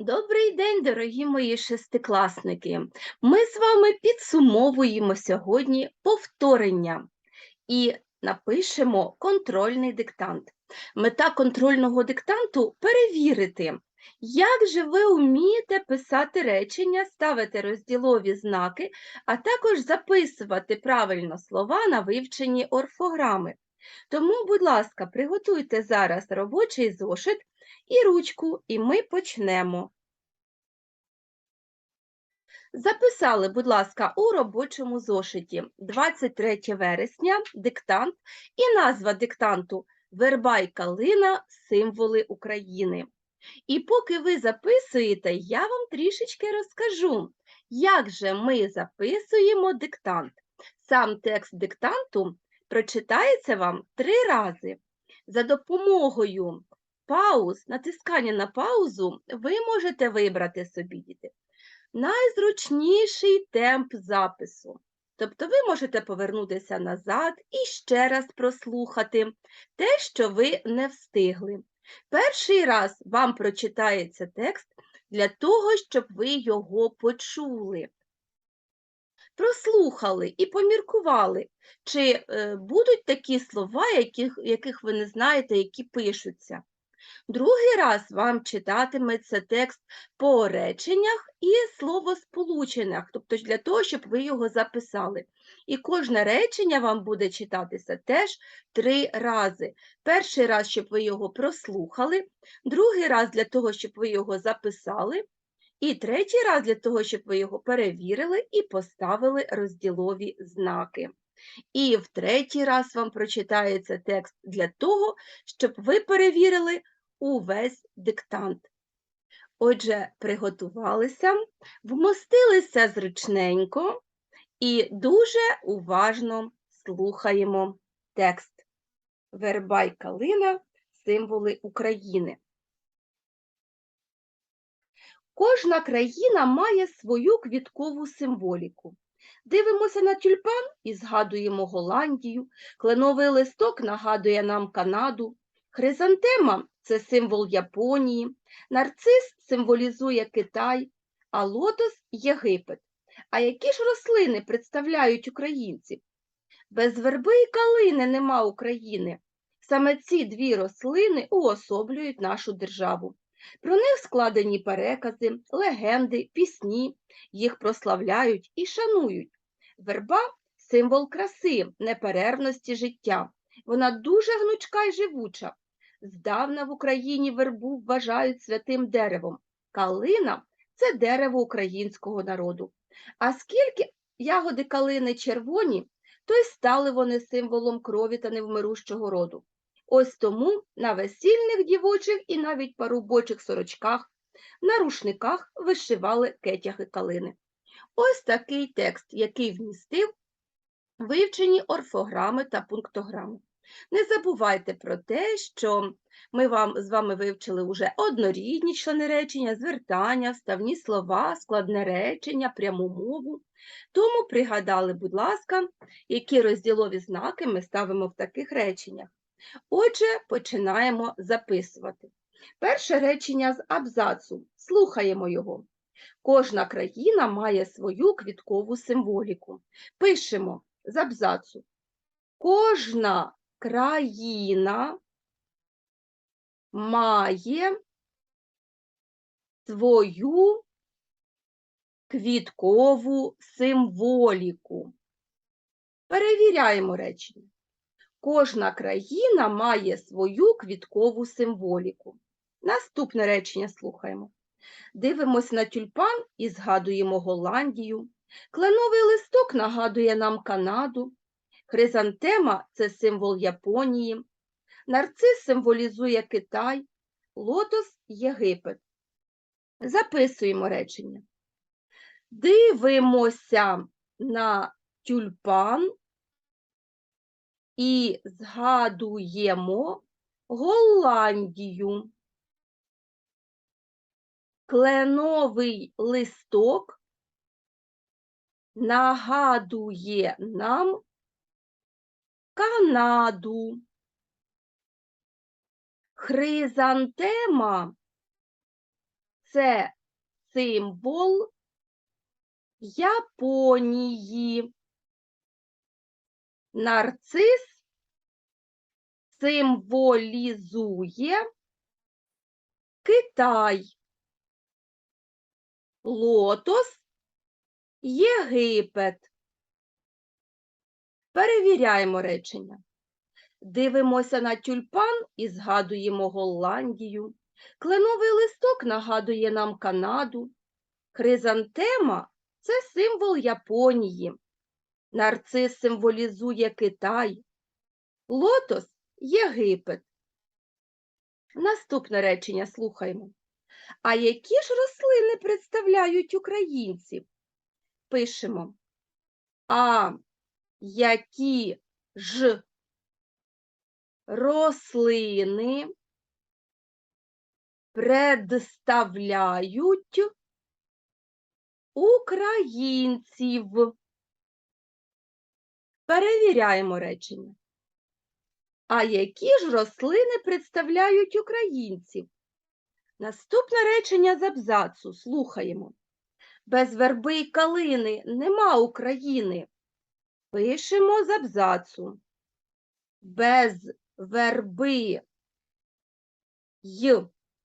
Добрий день, дорогі мої шестикласники. Ми з вами підсумовуємо сьогодні повторення і напишемо контрольний диктант. Мета контрольного диктанту перевірити, як же ви вмієте писати речення, ставити розділові знаки, а також записувати правильно слова на вивченні орфограми. Тому, будь ласка, приготуйте зараз робочий зошит і ручку, і ми почнемо. Записали, будь ласка, у робочому зошиті 23 вересня диктант і назва диктанту Верба й калина символи України. І поки ви записуєте, я вам трішечки розкажу, як же ми записуємо диктант. Сам текст диктанту прочитається вам три рази. За допомогою пауз, натискання на паузу, ви можете вибрати собі діти найзручніший темп запису. Тобто ви можете повернутися назад і ще раз прослухати те, що ви не встигли. Перший раз вам прочитається текст для того, щоб ви його почули. Прослухали і поміркували, чи е, будуть такі слова, яких, яких ви не знаєте, які пишуться. Другий раз вам читатиметься текст по реченнях і словосполученнях, тобто для того, щоб ви його записали. І кожне речення вам буде читатися теж три рази. Перший раз, щоб ви його прослухали, другий раз для того, щоб ви його записали, і третій раз для того, щоб ви його перевірили і поставили розділові знаки. І в третій раз вам прочитається текст для того, щоб ви перевірили увесь диктант. Отже, приготувалися, вмостилися зручненько і дуже уважно слухаємо текст. Верба й калина символи України. Кожна країна має свою квіткову символіку. Дивимося на тюльпан і згадуємо Голландію, кленовий листок нагадує нам Канаду, хризантема це символ Японії, нарцис символізує Китай, а лотос Єгипет. А які ж рослини представляють українців? Без верби і калини нема України. Саме ці дві рослини уособлюють нашу державу. Про них складені перекази, легенди, пісні, їх прославляють і шанують. Верба символ краси, неперервності життя. Вона дуже гнучка і живуча. Здавна в Україні вербу вважають святим деревом. Калина це дерево українського народу. А скільки ягоди калини червоні, то й стали вони символом крові та невмирущого роду. Ось тому на весільних дівочих і навіть парубочих сорочках, на рушниках вишивали кетяги калини. Ось такий текст, який вмістив вивчені орфограми та пунктограми. Не забувайте про те, що ми вам, з вами вивчили вже однорідні члени речення, звертання, вставні слова, складне речення, пряму мову. Тому пригадали, будь ласка, які розділові знаки ми ставимо в таких реченнях. Отже, починаємо записувати. Перше речення з абзацу. Слухаємо його. Кожна країна має свою квіткову символіку. Пишемо з абзацу. Кожна країна має свою квіткову символіку. Перевіряємо речення. Кожна країна має свою квіткову символіку. Наступне речення слухаємо. Дивимось на тюльпан і згадуємо Голландію. Кленовий листок нагадує нам Канаду. Хризантема це символ Японії. Нарцис символізує Китай, лотос Єгипет. Записуємо речення. Дивимося на тюльпан і згадуємо Голландію. Кленовий листок нагадує нам Канаду. Хризантема це символ Японії. Нарцис символізує Китай. Лотос Єгипет. Перевіряємо речення. Дивимося на тюльпан і згадуємо Голландію. Кленовий листок нагадує нам Канаду. Хризантема це символ Японії. Нарцис символізує Китай. Лотос Єгипет. Наступне речення слухаємо. А які ж рослини представляють українців? Пишемо. А які ж рослини представляють українців? Перевіряємо речення. А які ж рослини представляють українців? Наступне речення з абзацу. Слухаємо. Без верби й калини нема України. Пишемо з абзацу. Без верби й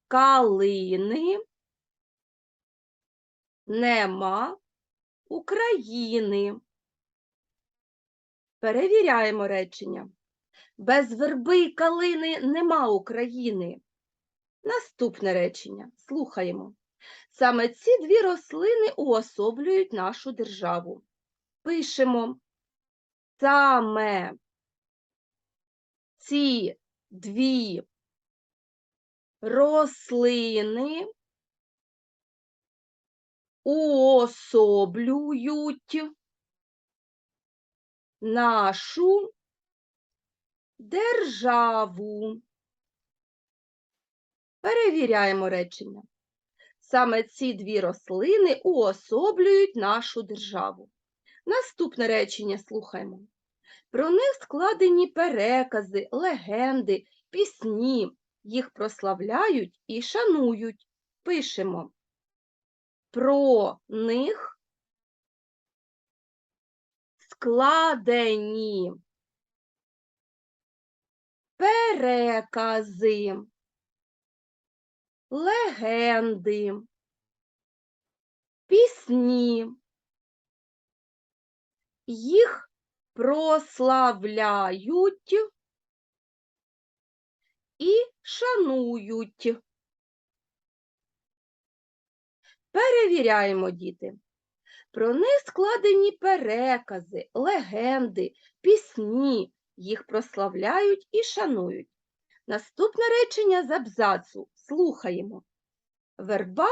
калини нема України. Перевіряємо речення. Без верби й калини нема України. Наступне речення. Слухаємо. Саме ці дві рослини уособлюють нашу державу. Пишемо. Саме ці дві рослини уособлюють нашу державу. Перевіряємо речення. Саме ці дві рослини уособлюють нашу державу. Наступне речення слухаємо. Про них складені перекази, легенди, пісні. Їх прославляють і шанують. Пишемо. Про них складені перекази, легенди, пісні. Їх прославляють і шанують. Перевіряємо, діти. Про них складені перекази, легенди, пісні, їх прославляють і шанують. Наступне речення з абзацу. Слухаємо. Верба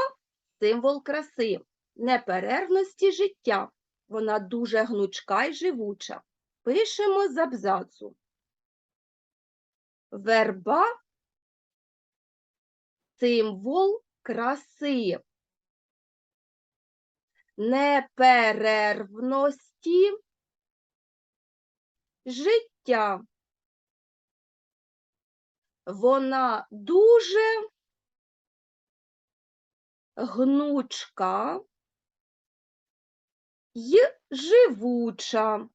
символ краси, неперервності життя. Вона дуже гнучка й живуча. Пишемо з абзацу. Верба символ краси, неперервності життя. Вона дуже гнучка й живуча.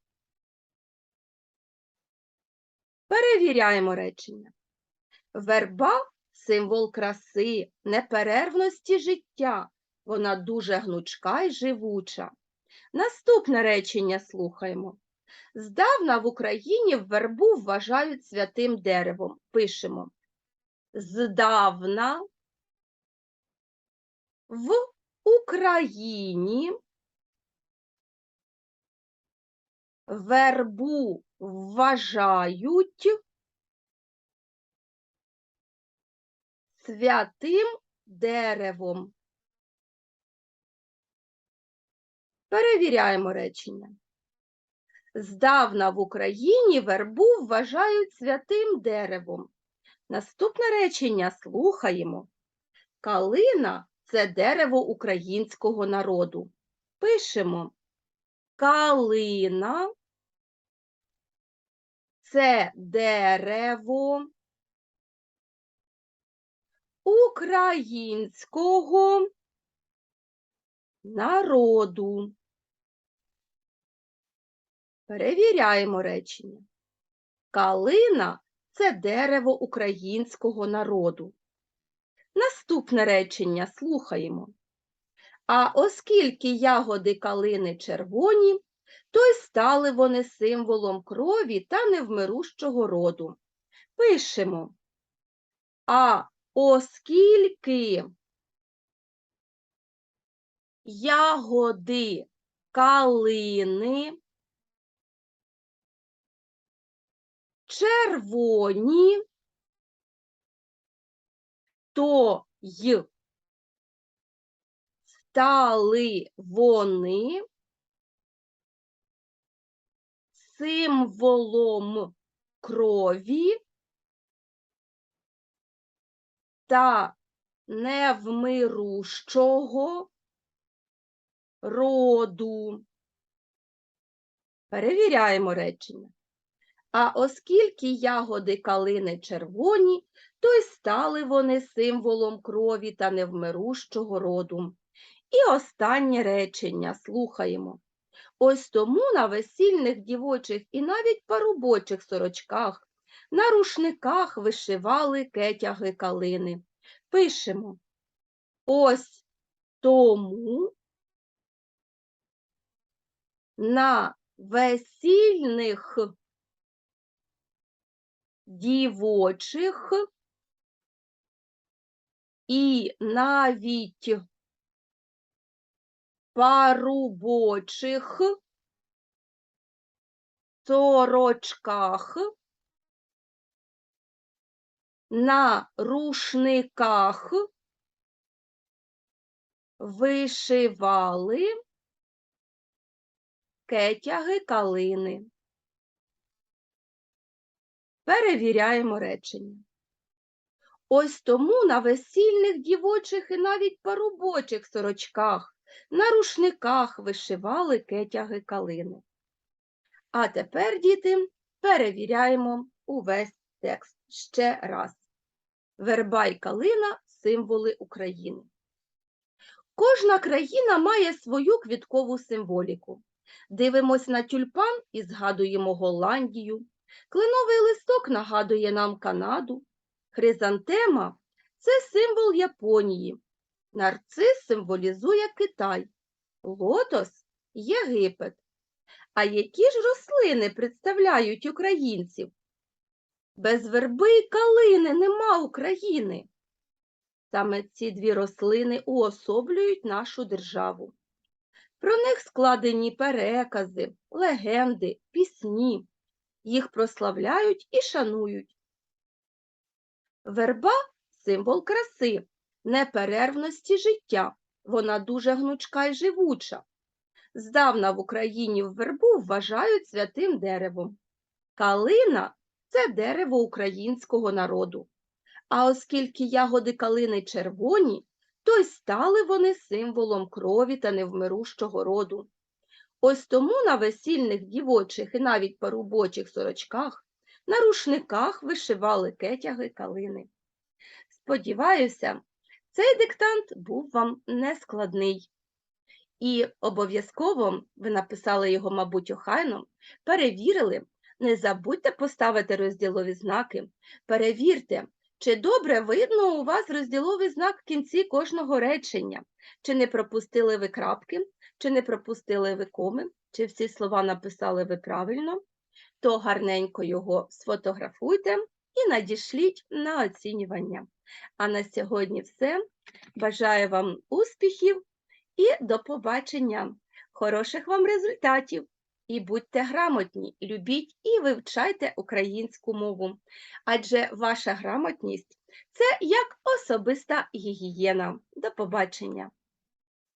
Перевіряємо речення. Верба символ краси, неперервності життя. Вона дуже гнучка й живуча. Наступне речення слухаємо. Здавна в Україні вербу вважають святим деревом. Пишемо. Здавна в Україні вербу вважають святим деревом. Перевіряємо речення. Здавна в Україні вербу вважають святим деревом. Наступне речення слухаємо. Калина це дерево українського народу. Пишемо. Калина це дерево українського народу. Перевіряємо речення. Калина це дерево українського народу. Наступне речення слухаємо. А оскільки ягоди калини червоні, то й стали вони символом крові та невмирущого роду. Пишемо. А оскільки ягоди калини червоні, то й стали вони символом крові та невмирущого роду. Перевіряємо речення. А оскільки ягоди калини червоні, то й стали вони символом крові та невмирущого роду. І останнє речення слухаємо. Ось тому на весільних дівочих і навіть парубочих сорочках, на рушниках вишивали кетяги калини. Пишемо. Ось тому на весільних дівочих і навіть парубочих сорочках на рушниках вишивали кетяги калини. Перевіряємо речення. Ось тому на весільних дівочих і навіть парубочих сорочках, на рушниках вишивали кетяги калини. А тепер, діти, перевіряємо увесь текст ще раз. Верба й калина символи України. Кожна країна має свою квіткову символіку. Дивимось на тюльпан і згадуємо Голландію. Кленовий листок нагадує нам Канаду. Хризантема це символ Японії. Нарцис символізує Китай. Лотос Єгипет. А які ж рослини представляють українців? Без верби й калини нема України. Саме ці дві рослини уособлюють нашу державу. Про них складені перекази, легенди, пісні. Їх прославляють і шанують. Верба символ краси, неперервності життя. Вона дуже гнучка й живуча. Здавна в Україні в вербу вважають святим деревом. Калина це дерево українського народу. А оскільки ягоди калини червоні, то й стали вони символом крові та невмирущого роду. Ось тому на весільних дівочих і навіть парубочих сорочках, на рушниках вишивали кетяги калини. Сподіваюся, цей диктант був вам нескладний. І обов'язково ви написали його, мабуть, охайно, перевірили, не забудьте поставити розділові знаки, перевірте, чи добре видно у вас розділовий знак в кінці кожного речення, чи не пропустили ви крапки, чи не пропустили ви коми, чи всі слова написали ви правильно, то гарненько його сфотографуйте і надішліть на оцінювання. А на сьогодні все. Бажаю вам успіхів і до побачення. Хороших вам результатів! І будьте грамотні, любіть і вивчайте українську мову, адже ваша грамотність це як особиста гігієна. До побачення!